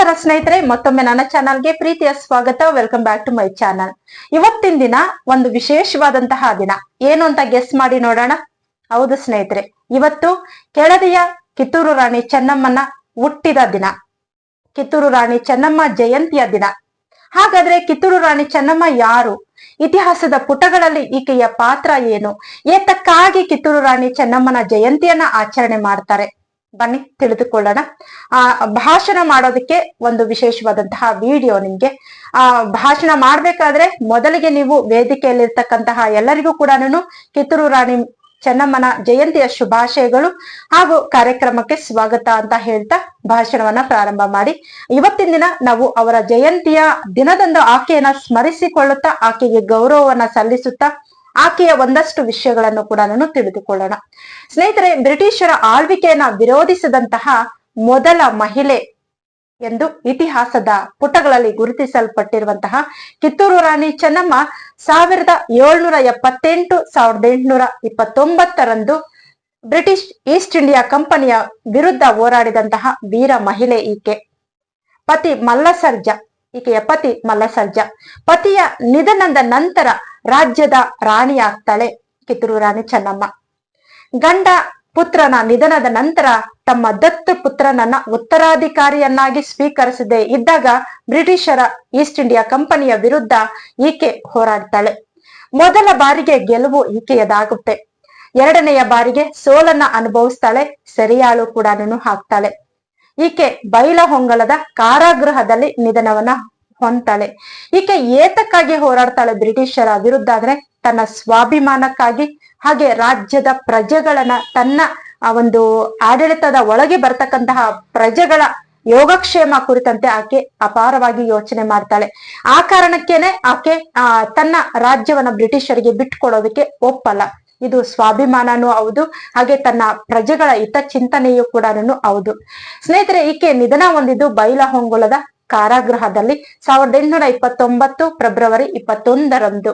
ನಮಸ್ಕಾರ ಸ್ನೇಹಿತರೆ, ಮತ್ತೊಮ್ಮೆ ನನ್ನ ಚಾನಲ್ಗೆ ಪ್ರೀತಿಯ ಸ್ವಾಗತ. Welcome back to my channel ಇವತ್ತಿನ ದಿನ ಒಂದು ವಿಶೇಷವಾದಂತಹ ದಿನ. ಏನು ಅಂತ ಗೆಸ್ ಮಾಡಿ ನೋಡೋಣ. ಹೌದು ಸ್ನೇಹಿತರೆ, ಇವತ್ತು ಕೆಳದಿಯ ಕಿತ್ತೂರು ರಾಣಿ ಚೆನ್ನಮ್ಮನ ಹುಟ್ಟಿದ ದಿನ. ಕಿತ್ತೂರು ರಾಣಿ ಚೆನ್ನಮ್ಮ ಜಯಂತಿಯ ದಿನ. ಹಾಗಾದ್ರೆ ಕಿತ್ತೂರು ರಾಣಿ ಚೆನ್ನಮ್ಮ ಯಾರು? ಇತಿಹಾಸದ ಪುಟಗಳಲ್ಲಿ ಈಕೆಯ ಪಾತ್ರ ಏನು? ಏತಕ್ಕಾಗಿ ಕಿತ್ತೂರು ರಾಣಿ ಚೆನ್ನಮ್ಮನ ಜಯಂತಿಯನ್ನ ಆಚರಣೆ ಮಾಡ್ತಾರೆ? ಬನ್ನಿ, ತಿಳಿದುಕೊಳ್ಳೋಣ. ಆ, ಭಾಷಣ ಮಾಡೋದಕ್ಕೆ ಒಂದು ವಿಶೇಷವಾದಂತಹ ವಿಡಿಯೋ ನಿಮ್ಗೆ. ಆ, ಭಾಷಣ ಮಾಡ್ಬೇಕಾದ್ರೆ ಮೊದಲಿಗೆ ನೀವು ವೇದಿಕೆಯಲ್ಲಿರ್ತಕ್ಕಂತಹ ಎಲ್ಲರಿಗೂ ಕೂಡ ಕಿತ್ತೂರು ರಾಣಿ ಚೆನ್ನಮ್ಮನ ಜಯಂತಿಯ ಶುಭಾಶಯಗಳು ಹಾಗೂ ಕಾರ್ಯಕ್ರಮಕ್ಕೆ ಸ್ವಾಗತ ಅಂತ ಹೇಳ್ತಾ ಭಾಷಣವನ್ನ ಪ್ರಾರಂಭ ಮಾಡಿ. ಇವತ್ತಿನ ದಿನ ನಾವು ಅವರ ಜಯಂತಿಯ ದಿನದಂದು ಆಕೆಯನ್ನ ಸ್ಮರಿಸಿಕೊಳ್ಳುತ್ತಾ, ಆಕೆಗೆ ಗೌರವವನ್ನ ಸಲ್ಲಿಸುತ್ತಾ ಆಕೆಯ ಒಂದಷ್ಟು ವಿಷಯಗಳನ್ನು ಕೂಡ ನಾನು ತಿಳಿದುಕೊಳ್ಳೋಣ. ಸ್ನೇಹಿತರೆ, ಬ್ರಿಟಿಷರ ಆಳ್ವಿಕೆಯನ್ನ ವಿರೋಧಿಸಿದಂತಹ ಮೊದಲ ಮಹಿಳೆ ಎಂದು ಇತಿಹಾಸದ ಪುಟಗಳಲ್ಲಿ ಗುರುತಿಸಲ್ಪಟ್ಟಿರುವಂತಹ ಕಿತ್ತೂರು ರಾಣಿ ಚೆನ್ನಮ್ಮ ಸಾವಿರದ ಏಳ್ನೂರ ಎಪ್ಪತ್ತೆಂಟು, ಸಾವಿರದ ಎಂಟುನೂರ ಇಪ್ಪತ್ತೊಂಬತ್ತರಂದು ಬ್ರಿಟಿಷ್ ಈಸ್ಟ್ ಇಂಡಿಯಾ ಕಂಪನಿಯ ವಿರುದ್ಧ ಹೋರಾಡಿದಂತಹ ವೀರ ಮಹಿಳೆ ಈಕೆ. ಪತಿ ಮಲ್ಲಸರ್ಜ, ಈಕೆಯ ಪತಿ ಮಲ್ಲಸರ್ಜ. ಪತಿಯ ನಿಧನದ ನಂತರ ರಾಜ್ಯದ ರಾಣಿಯಾಗ್ತಾಳೆ ಕಿತ್ತೂರು ರಾಣಿ ಚೆನ್ನಮ್ಮ. ಗಂಡ ಪುತ್ರನ ನಿಧನದ ನಂತರ ತಮ್ಮ ದತ್ತು ಪುತ್ರನನ್ನ ಉತ್ತರಾಧಿಕಾರಿಯನ್ನಾಗಿ ಸ್ವೀಕರಿಸದೆ ಇದ್ದಾಗ ಬ್ರಿಟಿಷರ ಈಸ್ಟ್ ಇಂಡಿಯಾ ಕಂಪನಿಯ ವಿರುದ್ಧ ಈಕೆ ಹೋರಾಡ್ತಾಳೆ. ಮೊದಲ ಬಾರಿಗೆ ಗೆಲುವು ಈಕೆಯದಾಗುತ್ತೆ. ಎರಡನೆಯ ಬಾರಿಗೆ ಸೋಲನ್ನ ಅನುಭವಿಸ್ತಾಳೆ, ಸರಿಯಾಳು ಕೂಡ ಹಾಕ್ತಾಳೆ ಈಕೆ ಬೈಲಹೊಂಗಲದ ಕಾರಾಗೃಹದಲ್ಲಿ ನಿಧನವನ್ನ ಹೊಂತಾಳೆ ಈಕೆ ಏತಕ್ಕಾಗಿ ಹೋರಾಡ್ತಾಳೆ ಬ್ರಿಟಿಷರ ವಿರುದ್ಧ ಆದ್ರೆ ತನ್ನ ಸ್ವಾಭಿಮಾನಕ್ಕಾಗಿ, ಹಾಗೆ ರಾಜ್ಯದ ಪ್ರಜೆಗಳನ್ನ ತನ್ನ ಆ ಒಂದು ಆಡಳಿತದ ಒಳಗೆ ಬರ್ತಕ್ಕಂತಹ ಪ್ರಜೆಗಳ ಯೋಗಕ್ಷೇಮ ಕುರಿತಂತೆ ಆಕೆ ಅಪಾರವಾಗಿ ಯೋಚನೆ ಮಾಡ್ತಾಳೆ. ಆ ಕಾರಣಕ್ಕೇನೆ ಆಕೆ, ಆ, ತನ್ನ ರಾಜ್ಯವನ್ನ ಬ್ರಿಟಿಷರಿಗೆ ಬಿಟ್ಕೊಡೋದಕ್ಕೆ ಒಪ್ಪಲ್ಲ. ಇದು ಸ್ವಾಭಿಮಾನನೂ ಹೌದು, ಹಾಗೆ ತನ್ನ ಪ್ರಜೆಗಳ ಹಿತ ಚಿಂತನೆಯೂ ಕೂಡ ಹೌದು. ಸ್ನೇಹಿತರೆ, ಈಕೆ ನಿಧನ ಹೊಂದಿದ್ದು ಬೈಲಹೊಂಗುಲದ ಕಾರಾಗೃಹದಲ್ಲಿ ಸಾವಿರದ ಎಂಟುನೂರ ಇಪ್ಪತ್ತೊಂಬತ್ತು ಫೆಬ್ರವರಿ ಇಪ್ಪತ್ತೊಂದರಂದು.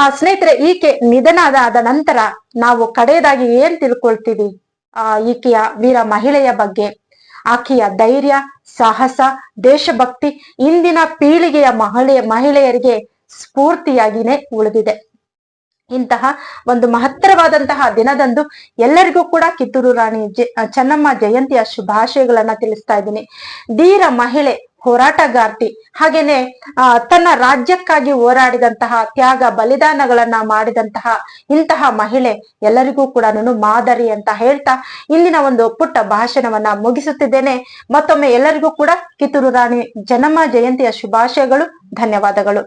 ಆ ಸ್ನೇಹಿತರೆ, ಈಕೆ ನಿಧನ ಆದ ನಂತರ ನಾವು ಕಡೆಯದಾಗಿ ಏನ್ ತಿಳ್ಕೊಳ್ತೀವಿ? ಆ ಈಕೆಯ ವೀರ ಮಹಿಳೆಯ ಬಗ್ಗೆ, ಆಕೆಯ ಧೈರ್ಯ, ಸಾಹಸ, ದೇಶಭಕ್ತಿ, ಇಂದಿನ ಪೀಳಿಗೆಯ ಮಹಿಳೆ, ಮಹಿಳೆಯರಿಗೆ ಸ್ಫೂರ್ತಿಯಾಗಿನೇ ಉಳಿದಿದೆ. ಇಂತಹ ಒಂದು ಮಹತ್ತರವಾದಂತಹ ದಿನದಂದು ಎಲ್ಲರಿಗೂ ಕೂಡ ಕಿತ್ತೂರು ರಾಣಿ ಚೆನ್ನಮ್ಮ ಜಯಂತಿಯ ಶುಭಾಶಯಗಳನ್ನ ತಿಳಿಸ್ತಾ ಇದ್ದೀನಿ. ಧೀರ ಮಹಿಳೆ ಹೋರಾಟಗಾರ್ತಿ. ಹಾಗೇನೆ ತನ್ನ ರಾಜ್ಯಕ್ಕಾಗಿ ಹೋರಾಡಿದಂತಹ ತ್ಯಾಗ ಬಲಿದಾನಗಳನ್ನ ಮಾಡಿದಂತಹ ಇಂತಹ ಮಹಿಳೆ ಎಲ್ಲರಿಗೂ ಕೂಡ ನಾನು ಮಾದರಿ ಅಂತ ಹೇಳ್ತಾ ಇಲ್ಲಿನ ಒಂದು ಪುಟ್ಟ ಭಾಷಣವನ್ನ ಮುಗಿಸುತ್ತಿದ್ದೇನೆ. ಮತ್ತೊಮ್ಮೆ ಎಲ್ಲರಿಗೂ ಕೂಡ ಕಿತ್ತೂರು ರಾಣಿ ಜನಮ ಜಯಂತಿಯ ಶುಭಾಶಯಗಳು, ಧನ್ಯವಾದಗಳು.